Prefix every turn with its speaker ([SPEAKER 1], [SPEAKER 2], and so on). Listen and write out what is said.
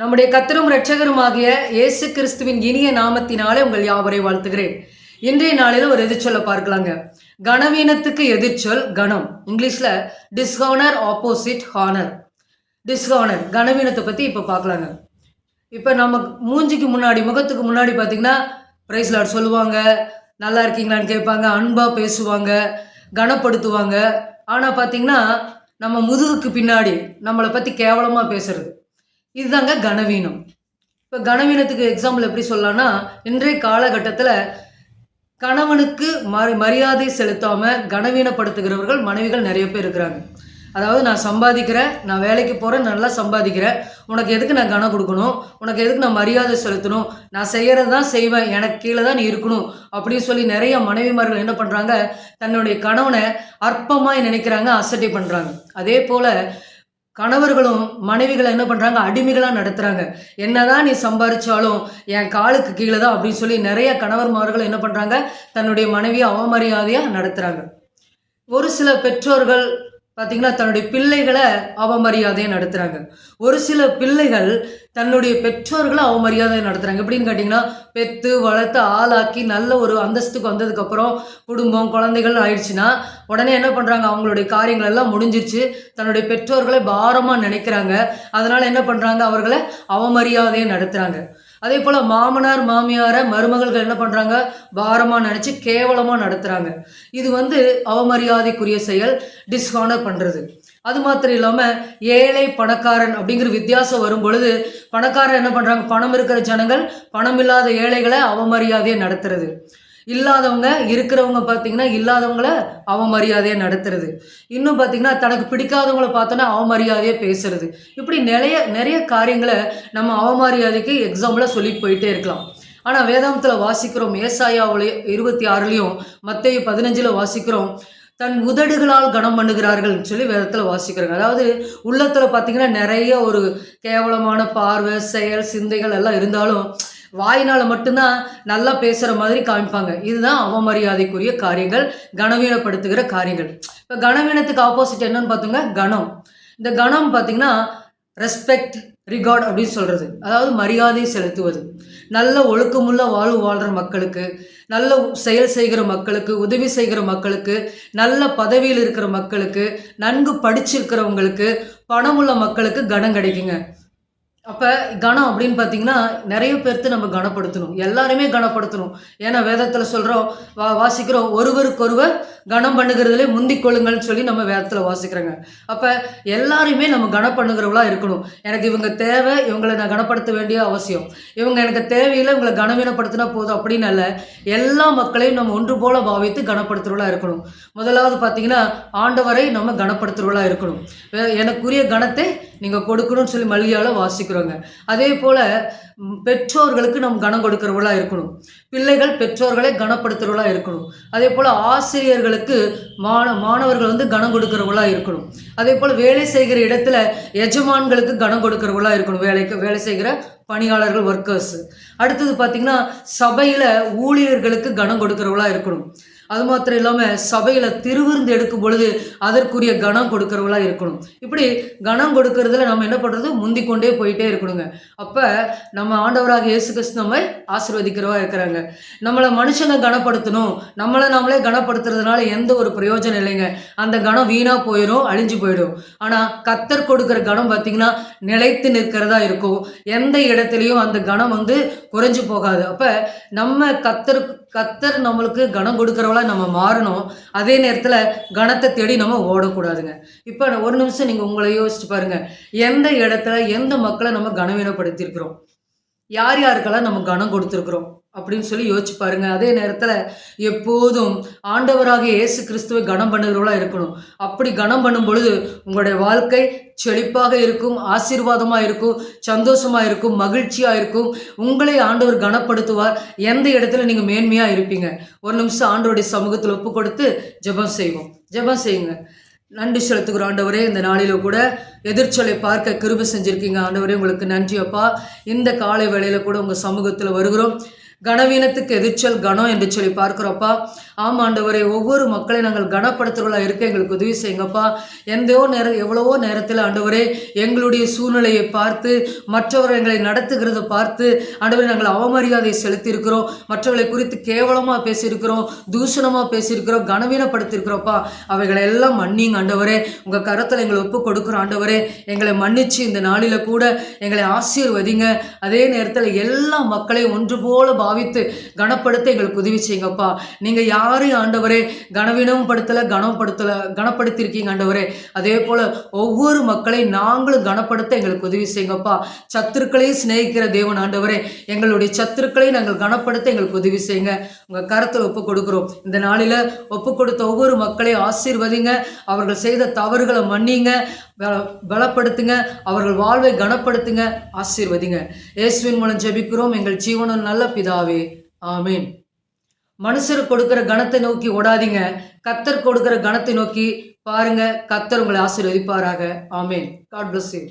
[SPEAKER 1] நம்முடைய கத்தரும் இரட்சகருமாகிய இயேசு கிறிஸ்துவின் இனிய நாமத்தினாலே உங்கள் யாவரை வாழ்த்துகிறேன். இன்றைய நாளில் ஒரு எதிர்ச்சொல்லை பார்க்கலாங்க. கனவீனத்துக்கு எதிர்ச்சொல் கணம் இங்கிலீஷ்ல டிஸ்ஹானர் ஆப்போசிட் ஹானர் டிஸ்ஹானர் கனவீனத்தை பற்றி இப்போ பார்க்கலாங்க. இப்போ நம்ம மூஞ்சிக்கு முன்னாடி முகத்துக்கு முன்னாடி பார்த்தீங்கன்னா பிரைஸ் லாட் சொல்லுவாங்க. நல்லா இருக்கீங்களான்னு கேட்பாங்க அன்பாக பேசுவாங்க கனப்படுத்துவாங்க. ஆனால் பார்த்தீங்கன்னா நம்ம முதுகுக்கு பின்னாடி நம்மளை பற்றி கேவலமாக பேசுறது. இதுதாங்க கனவீனம். இப்போ கனவீனத்துக்கு எக்ஸாம்பிள் எப்படி சொல்லலாம்னா இன்றைய காலகட்டத்தில் கணவனுக்கு மரி மரியாதை செலுத்தாமல் கனவீனப்படுத்துகிறவர்கள் மனைவிகள் நிறைய பேர் இருக்கிறாங்க. அதாவது நான் சம்பாதிக்கிறேன் நான் வேலைக்கு போகிறேன் நல்லா சம்பாதிக்கிறேன் உனக்கு எதுக்கு நான் கனம் கொடுக்கணும் உனக்கு எதுக்கு நான் மரியாதை செலுத்தணும் நான் செய்கிறது தான் செய்வேன் எனக்கு கீழே தான் நீ இருக்கணும் அப்படின்னு சொல்லி நிறைய மனைவிமார்கள் என்ன பண்ணுறாங்க தன்னுடைய கணவனை அற்பமாக நினைக்கிறாங்க அசட்டை பண்ணுறாங்க அதே போல் கணவர்களும் மனைவிகளை என்ன பண்ணுறாங்க அடிமைகளாக நடத்துகிறாங்க என்னதான் நீ சம்பாரிச்சாலும் என் காலுக்கு கீழே தான் அப்படின்னு சொல்லி நிறைய கணவர்மார்கள் என்ன பண்ணுறாங்க தன்னுடைய மனைவியை அவமரியாதையாக நடத்துகிறாங்க ஒரு சில பெற்றோர்கள் பார்த்தீங்களா தன்னுடைய பிள்ளைகளை அவமரியாதையை நடத்துகிறாங்க ஒரு சில பிள்ளைகள் தன்னுடைய பெற்றோர்களை அவமரியாதை நடத்துகிறாங்க எப்படின்னு கேட்டிங்கன்னா பெத்து வளர்த்து ஆளாக்கி நல்ல ஒரு அந்தஸ்துக்கு வந்ததுக்கப்புறம் குடும்பம் குழந்தைகள் ஆயிடுச்சுன்னா உடனே என்ன பண்ணுறாங்க அவங்களுடைய காரியங்கள் எல்லாம் முடிஞ்சிருச்சு. தன்னுடைய பெற்றோர்களை பாரமாக நினைக்கிறாங்க. அதனால் என்ன பண்ணுறாங்க அவர்களை அவமரியாதையை நடத்துகிறாங்க அதே போல் மாமனார் மாமியாரை மருமகள்கள் என்ன பண்ணுறாங்க பாரமாக நினச்சி கேவலமாக நடத்துகிறாங்க இது வந்து அவமரியாதைக்குரிய செயல் டிஸ்ஹானர் பண்ணுறது அது மாத்திரம் இல்லாமல் ஏழை பணக்காரன் அப்படிங்கிற வித்தியாசம் வரும் பொழுது பணக்காரன் என்ன பண்ணுறாங்க பணம் இருக்கிற ஜனங்கள் பணம் இல்லாத ஏழைகளை அவமரியாதையை நடத்துறது. இல்லாதவங்க இருக்கிறவங்க பார்த்தீங்கன்னா இல்லாதவங்கள அவமரியாதையை நடத்துறது. இன்னும் பார்த்தீங்கன்னா தனக்கு பிடிக்காதவங்கள பார்த்தோன்னா அவமரியாதையை பேசுறது. இப்படி நிறைய நிறைய காரியங்களை நம்ம அவமரியாதைக்கு எக்ஸாம்பிளாக சொல்லிட்டு போயிட்டே இருக்கலாம். ஆனால் வேதாந்தத்தில் வாசிக்கிறோம் ஏசாயாவிலையும் இருபத்தி ஆறுலேயும் மத்திய பதினஞ்சில் வாசிக்கிறோம் தன் உதடுகளால் கனம் பண்ணுகிறார்கள் சொல்லி வேதத்தில் வாசிக்கிறாங்க. அதாவது உள்ளத்தில் பார்த்தீங்கன்னா நிறைய ஒரு கேவலமான பார்வை செயல் சிந்தைகள் எல்லாம் இருந்தாலும் வாயினால் மட்டும்தான் நல்லா பேசுகிற மாதிரி காமிப்பாங்க. இதுதான் அவமரியாதைக்குரிய காரியங்கள் கனவீனப்படுத்துகிற காரியங்கள். இப்போ கனவீனத்துக்கு ஆப்போசிட் என்னன்னு பார்த்தோங்க கணம். இந்த கணம் பார்த்தீங்கன்னா ரெஸ்பெக்ட் ரிகார்ட் அப்படின்னு சொல்கிறது அதாவது மரியாதை செலுத்துவது. நல்ல ஒழுக்கமுள்ள வாழ்வு வாழ்கிற மக்களுக்கு நல்ல செயல் செய்கிற மக்களுக்கு உதவி செய்கிற மக்களுக்கு நல்ல பதவியில் இருக்கிற மக்களுக்கு நன்கு படிச்சிருக்கிறவங்களுக்கு பணமுள்ள மக்களுக்கு கனம் கிடைக்குங்க. அப்போ கணம் அப்படின்னு பார்த்தீங்கன்னா நிறைய பேர்த்து நம்ம கனப்படுத்தணும். எல்லாருமே கனப்படுத்தணும். ஏன்னா வேதத்தில் சொல்கிறோம் வா வாசிக்கிறோம் ஒருவருக்கொருவர் கனம் பண்ணுகிறதுலே முந்திக் கொள்ளுங்கள்னு சொல்லி நம்ம வேதத்தில் வாசிக்கிறோங்க. அப்போ எல்லாருமே நம்ம கனம் பண்ணுகிறவளாக இருக்கணும். எனக்கு இவங்க தேவை இவங்களை நான் கனப்படுத்த வேண்டிய அவசியம். இவங்க எனக்கு தேவையில்லை இவங்களை கனவீனப்படுத்தினா போதும் அப்படின்னு அல்ல. எல்லா மக்களையும் நம்ம ஒன்று போல பாவித்து கனப்படுத்துகிறவளாக இருக்கணும். முதலாவது பார்த்தீங்கன்னா ஆண்டவரை நம்ம கனப்படுத்துகிறவளாக இருக்கணும். எனக்குரிய கணத்தை நீங்கள் கொடுக்கணும்னு சொல்லி மல்லியால் வாசிக்கிறோங்க. அதே போல் பெற்றோர்களுக்கு நம் கனம் கொடுக்கிறவர்களாக இருக்கணும். பிள்ளைகள் பெற்றோர்களை கனப்படுத்துகிறவர்களாக இருக்கணும். அதே போல் ஆசிரியர்களுக்கு மாண மாணவர்கள் வந்து கனம் கொடுக்கிறவர்களாக இருக்கணும். அதே போல் வேலை செய்கிற இடத்துல எஜமான்களுக்கு கனம் கொடுக்கிறவர்களாக இருக்கணும். வேலைக்கு வேலை செய்கிற பணியாளர்கள் ஒர்க்கர்ஸ் அடுத்தது பார்த்திங்கன்னா சபையில் ஊழியர்களுக்கு கனம் கொடுக்கிறவர்களாக இருக்கணும். அது மாத்திரம் இல்லாமல் சபையில் திருவிருந்து எடுக்கும் பொழுது அதற்குரிய கணம் கொடுக்கறவங்களாக இருக்கணும். இப்படி கணம் கொடுக்கறதுல நம்ம என்ன பண்ணுறது முந்தி கொண்டே போயிட்டே இருக்கணுங்க. அப்போ நம்ம ஆண்டவராக இயேசு கிறிஸ்து நம்மை ஆசீர்வதிக்கிறவா இருக்கிறாங்க. நம்மளை மனுஷங்க கனப்படுத்தணும். நம்மளை நாமளே கனப்படுத்துறதுனால எந்த ஒரு பிரயோஜனம் இல்லைங்க. அந்த கணம் வீணாக போயிடும் அழிஞ்சு போயிடும். ஆனால் கத்தர் கொடுக்குற கணம் பார்த்தீங்கன்னா நிலைத்து நிற்கிறதா இருக்கும். எந்த இடத்துலையும் அந்த கணம் வந்து குறைஞ்சு போகாது. அப்போ நம்ம கத்தர் கத்தர் நம்மளுக்கு கணம் கொடுக்குறவளா நம்ம மாறணும். அதே நேரத்தில் கணத்தை தேடி நம்ம ஓடக்கூடாதுங்க. இப்போ ஒரு நிமிஷம் நீங்கள் உங்களை யோசிச்சு பாருங்க. எந்த இடத்துல எந்த மக்களை நம்ம கனவீனப்படுத்தியிருக்கிறோம்? யார் யாருக்கெல்லாம் நம்ம கனம் கொடுத்துருக்குறோம்? அப்படின்னு சொல்லி யோசிச்சு பாருங்க. அதே நேரத்தில் எப்போதும் ஆண்டவராக இயேசு கிறிஸ்துவை கனம் பண்ணுகிறவளா இருக்கணும். அப்படி கனம் பண்ணும் பொழுது உங்களுடைய வாழ்க்கை செழிப்பாக இருக்கும் ஆசீர்வாதமாக இருக்கும் சந்தோஷமாக இருக்கும் மகிழ்ச்சியாக இருக்கும். உங்களை ஆண்டவர் கனப்படுத்துவார். எந்த இடத்துல நீங்கள் மேன்மையாக இருப்பீங்க? ஒரு நிமிஷம் ஆண்டவருடைய சமூகத்தில் ஒப்பு கொடுத்து ஜெபம் செய்வோம். ஜெபம் செய்யுங்க. நன்றி செலுத்துகிற ஆண்டவரே. இந்த நாளில கூட எதிர்ச்சொலை பார்க்க கிருபை செஞ்சுருக்கீங்க. ஆண்டவரே உங்களுக்கு நன்றி அப்பா. இந்த காலை வேளையில் கூட உங்கள் சமூகத்தில் வருகிறோம். கனவீனத்துக்கு எதிர்ச்சல் கணம் என்று சொல்லி பார்க்கிறோப்பா. ஆம் ஆண்டவரே ஒவ்வொரு மக்களை நாங்கள் கனப்படுத்துறவர்களா இருக்க எங்களுக்கு உதவி செய்யுங்கப்பா. எந்தோ நேரம் எவ்வளவோ நேரத்தில் ஆண்டவரே எங்களுடைய சூழ்நிலையை பார்த்து மற்றவர்கள் எங்களை நடத்துகிறத பார்த்து ஆண்டவரை நாங்கள் அவமரியாதை செலுத்தியிருக்கிறோம். மற்றவர்களை குறித்து கேவலமாக பேசியிருக்கிறோம் தூஷணமாக பேசியிருக்கிறோம் கனவீனப்படுத்தியிருக்கிறோப்பா அவைகளை எல்லாம் மன்னிங்க ஆண்டவரே. உங்கள் கரத்தில் எங்களை ஒப்பு கொடுக்குறோம் ஆண்டவரே. எங்களை மன்னிச்சு இந்த நாளில் கூட எங்களை ஆசீர்வதிங்க. அதே நேரத்தில் எல்லா மக்களையும் ஒன்று போல பாவித்து கனப்படுத்த எங்களுக்கு உதவி செய்யுங்கப்பா. நீங்கள் யார் யாரையும் ஆண்டவரே கனவீனமும் படுத்தலை கனப்படுத்தலை கனப்படுத்தியிருக்கீங்க ஆண்டவரே. அதே போல் ஒவ்வொரு மக்களையும் நாங்களும் கனப்படுத்த எங்களுக்கு உதவி செய்யுங்கப்பா. சத்துருக்களையும் சிநேகிக்கிற தேவன் ஆண்டவரே எங்களுடைய சத்துருக்களை நாங்கள் கனப்படுத்த எங்களுக்கு உதவி செய்யுங்க. உங்கள் கருத்தில் ஒப்பு கொடுக்குறோம். இந்த நாளில் ஒப்பு கொடுத்த ஒவ்வொரு மக்களையும் ஆசீர்வதிங்க. அவர்கள் செய்த தவறுகளை மன்னிங்க பலப்படுத்துங்க. அவர்கள் வாழ்வை கனப்படுத்துங்க ஆசீர்வதிங்க. இயேசுவின் மூலம் ஜெபிக்கிறோம். எங்கள் ஜீவனம் நல்ல பிதாவே. ஆமீன். மனுஷர் கொடுக்கிற கணத்தை நோக்கி ஓடாதீங்க. கத்தர் கொடுக்கிற கணத்தை நோக்கி பாருங்க. கத்தர் உங்களை ஆசீர்வதிப்பாராக. ஆமேன். God bless you